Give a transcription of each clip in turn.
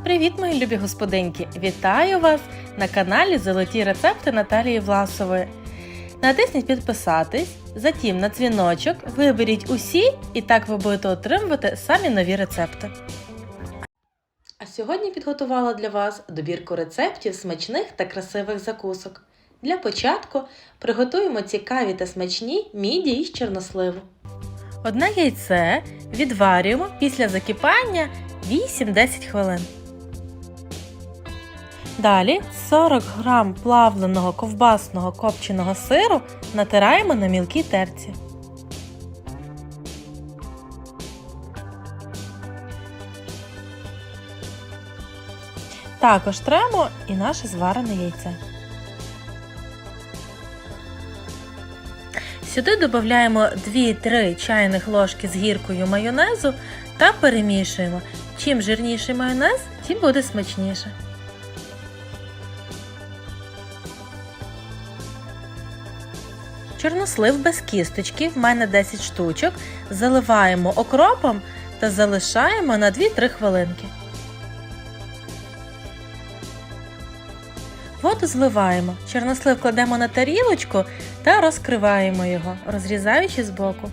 Привіт, мої любі господинки! Вітаю вас на каналі Золоті рецепти Наталії Власової. Натисніть підписатись, затім на дзвіночок, виберіть усі, і так ви будете отримувати самі нові рецепти. А сьогодні підготувала для вас добірку рецептів смачних та красивих закусок. Для початку приготуємо цікаві та смачні мідії із чорносливу. Одне яйце відварюємо після закипання 8-10 хвилин. Далі 40 грам плавленого ковбасного копченого сиру натираємо на мілкій терці. Також тремо і наше зварене яйце. Сюди додаємо 2-3 чайних ложки з гіркою майонезу та перемішуємо. Чим жирніший майонез, тим буде смачніше. Чорнослив без кісточки, в мене 10 штучок, заливаємо окропом та залишаємо на 2-3 хвилинки. Воду зливаємо, чорнослив кладемо на тарілочку та розкриваємо його, розрізаючи збоку.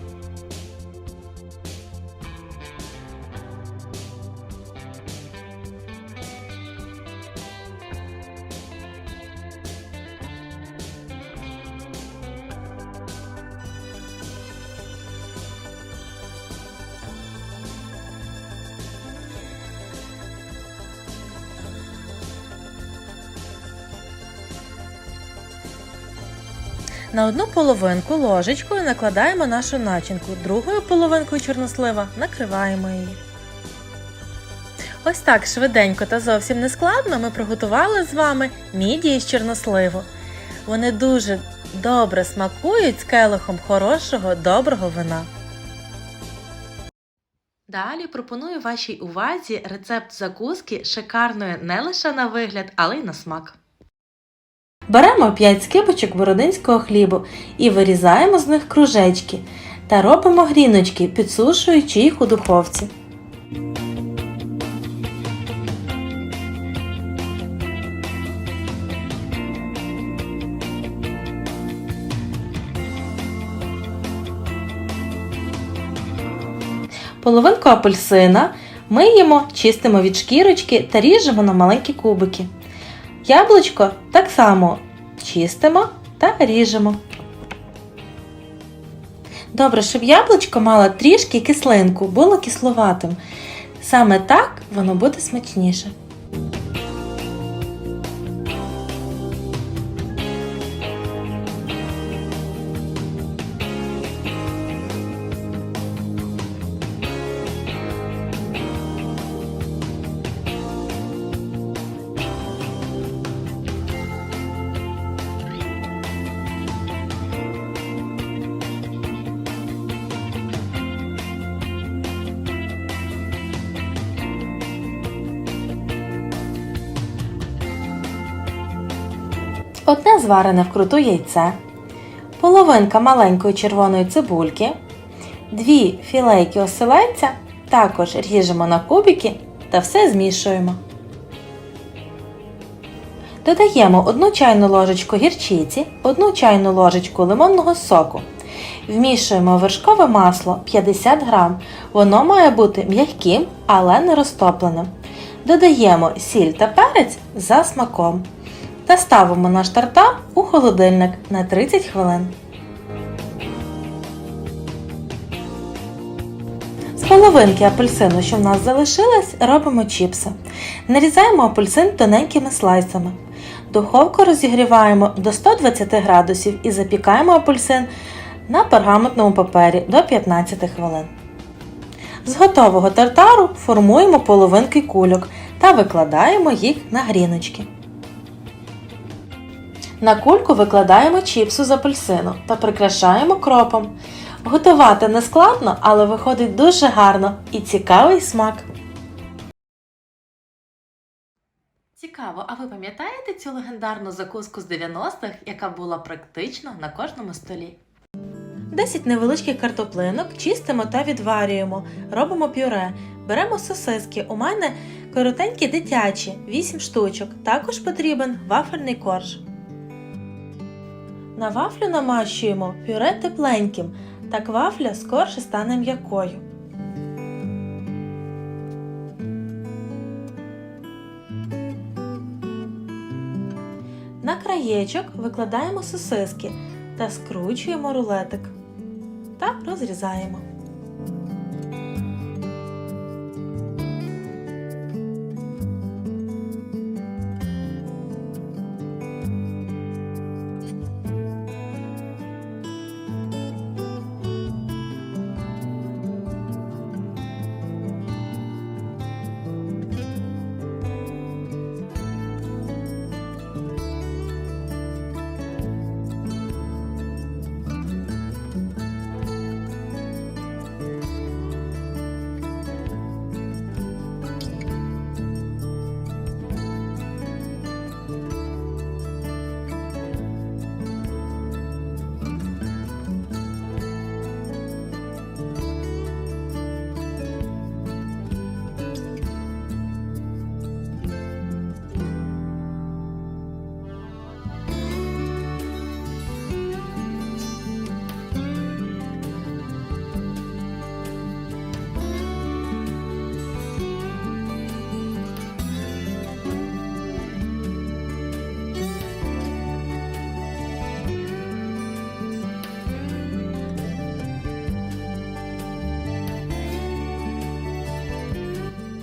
На одну половинку ложечкою накладаємо нашу начинку, другою половинкою чорнослива накриваємо її. Ось так швиденько та зовсім не складно ми приготували з вами мідії з чорносливу. Вони дуже добре смакують з келихом хорошого доброго вина. Далі пропоную вашій увазі рецепт закуски шикарної не лише на вигляд, але й на смак. Беремо 5 скибочок бородинського хлібу і вирізаємо з них кружечки та робимо гріночки, підсушуючи їх у духовці. Половинку апельсина миємо, чистимо від шкірочки та ріжемо на маленькі кубики. Яблучко так само чистимо та ріжемо. Добре, щоб яблучко мало трішки кислинку, було кисловатим. Саме так воно буде смачніше. Одне зварене вкруту яйце, половинка маленької червоної цибульки, дві філейки оселедця, також ріжемо на кубики та все змішуємо. Додаємо 1 чайну ложечку гірчиці, 1 чайну ложечку лимонного соку. Вмішуємо вершкове масло 50 г. Воно має бути м'яким, але не розтопленим. Додаємо сіль та перець за смаком та ставимо наш тартар у холодильник на 30 хвилин. З половинки апельсину, що в нас залишилось, робимо чіпси. Нарізаємо апельсин тоненькими слайсами. Духовку розігріваємо до 120 градусів і запікаємо апельсин на пергаментному папері до 15 хвилин. З готового тартару формуємо половинки кульок та викладаємо їх на гріночки. На кульку викладаємо чіпсу з апельсину та прикрашаємо кропом. Готувати не складно, але виходить дуже гарно і цікавий смак. Цікаво, а ви пам'ятаєте цю легендарну закуску з 90-х, яка була практично на кожному столі? 10 невеличких картоплинок чистимо та відварюємо. Робимо пюре. Беремо сосиски. У мене Коротенькі дитячі 8 штучок. Також потрібен вафельний корж. На вафлю намащуємо пюре тепленьким, так вафля скорше стане м'якою. На краєчок викладаємо сосиски та скручуємо рулетик та розрізаємо.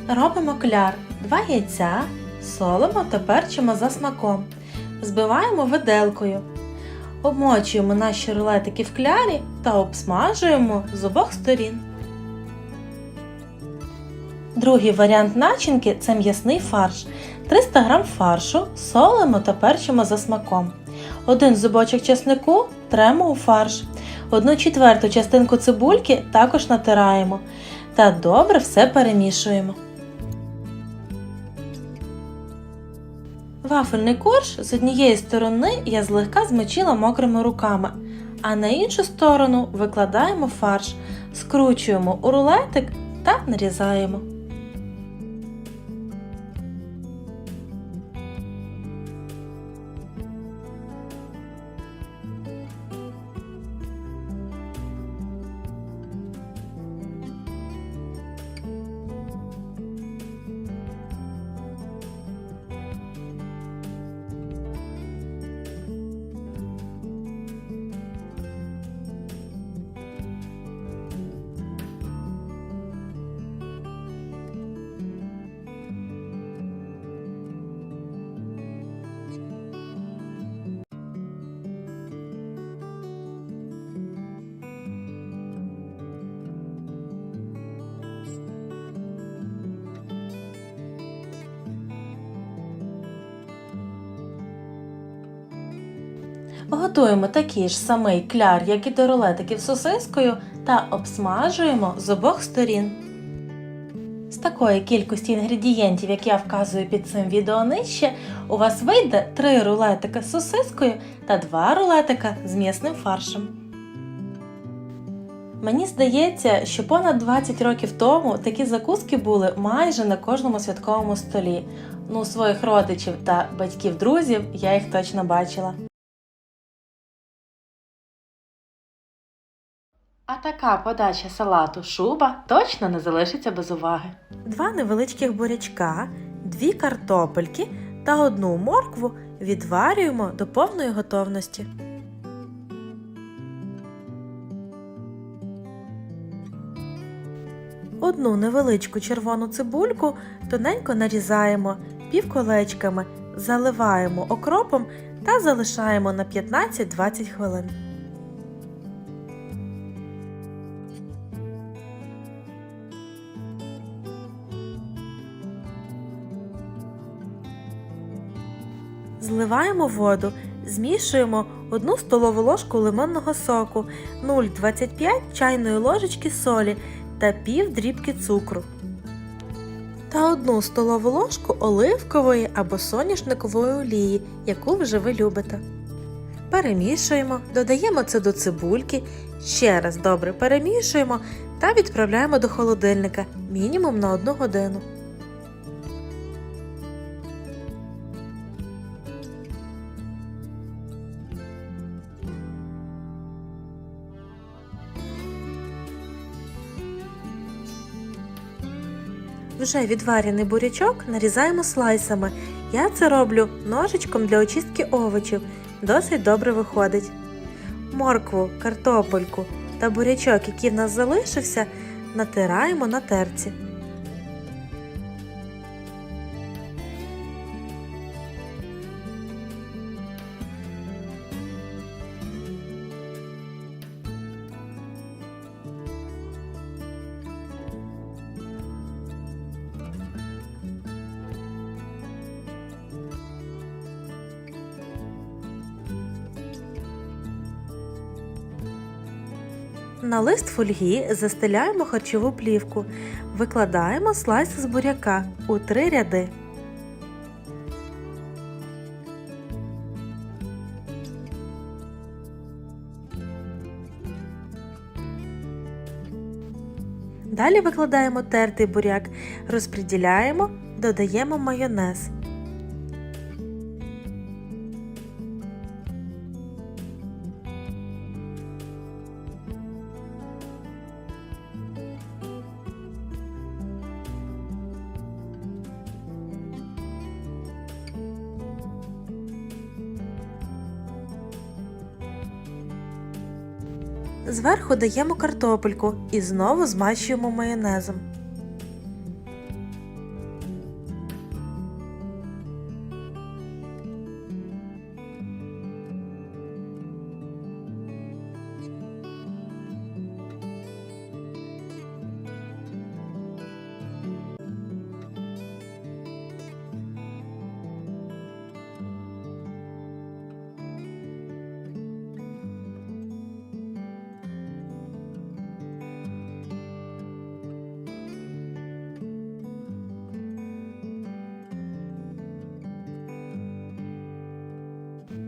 Робимо кляр, 2 яйця, солимо та перчимо за смаком. Збиваємо виделкою. Обмочуємо наші рулетики в клярі та обсмажуємо з обох сторін. Другий варіант начинки це м'ясний фарш. 300 г фаршу солимо та перчимо за смаком. Один зубочок чеснику тремо у фарш. Одну четверту частинку цибульки також натираємо та добре все перемішуємо. Вафельний корж з однієї сторони я злегка змочила мокрими руками, а на іншу сторону викладаємо фарш, скручуємо у рулетик та нарізаємо. Готуємо такий ж самий кляр, як і до рулетиків з сосискою, та обсмажуємо з обох сторін. З такої кількості інгредієнтів, як я вказую під цим відео нижче, у вас вийде 3 рулетика з сосискою та 2 рулетика з м'ясним фаршем. Мені здається, що понад 20 років тому такі закуски були майже на кожному святковому столі. Ну, своїх родичів та батьків-друзів я їх точно бачила. А така подача салату шуба точно не залишиться без уваги. Два невеличких бурячка, дві картопельки та одну моркву відварюємо до повної готовності. Одну невеличку червону цибульку тоненько нарізаємо півколечками, заливаємо окропом та залишаємо на 15-20 хвилин. Зливаємо воду, змішуємо 1 столову ложку лимонного соку, 0,25 чайної ложечки солі та пів дрібки цукру. Та 1 столову ложку оливкової або соняшникової олії, яку вже ви любите. Перемішуємо, додаємо це до цибульки, ще раз добре перемішуємо та відправляємо до холодильника мінімум на 1 годину. Вже відварений бурячок нарізаємо слайсами. Я це роблю ножичком для очистки овочів. Досить добре виходить. Моркву, картопельку та бурячок, який в нас залишився, натираємо на терці. На лист фольги застеляємо харчову плівку. Викладаємо слайс з буряка у три ряди. Далі викладаємо тертий буряк, розподіляємо, додаємо майонез. Зверху даємо картопельку і знову змащуємо майонезом.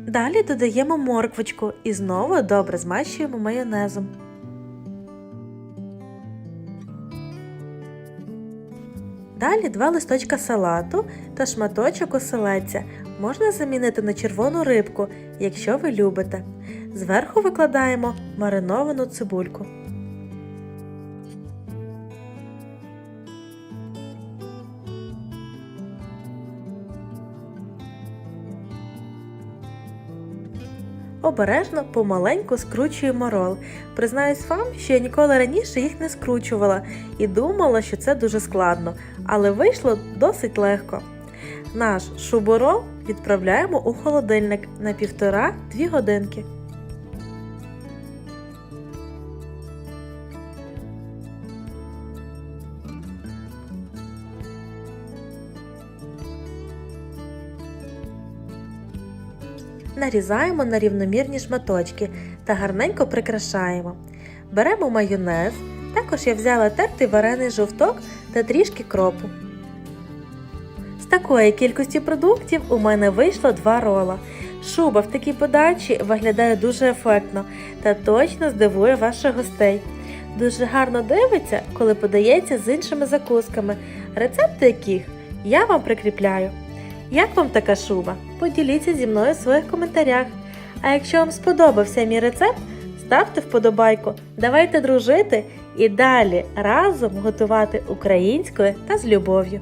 Далі додаємо морквочку і знову добре змащуємо майонезом. Далі два листочка салату та шматочок оселедця можна замінити на червону рибку, якщо ви любите. Зверху викладаємо мариновану цибульку. Обережно помаленьку скручуємо рол. Признаюсь вам, що я ніколи раніше їх не скручувала і думала, що це дуже складно, але вийшло досить легко. Наш шуборол відправляємо у холодильник на 1,5-2 годинки. Нарізаємо на рівномірні шматочки та гарненько прикрашаємо. Беремо майонез, також я взяла тертий варений жовток та трішки кропу. З такої кількості продуктів у мене вийшло два рола. Шуба в такій подачі виглядає дуже ефектно та точно здивує ваших гостей. Дуже гарно дивиться, коли подається з іншими закусками, рецепти яких я вам прикріпляю. Як вам така шуба? Поділіться зі мною в своїх коментарях. А якщо вам сподобався мій рецепт, ставте вподобайку. Давайте дружити і далі разом готувати українською та з любов'ю.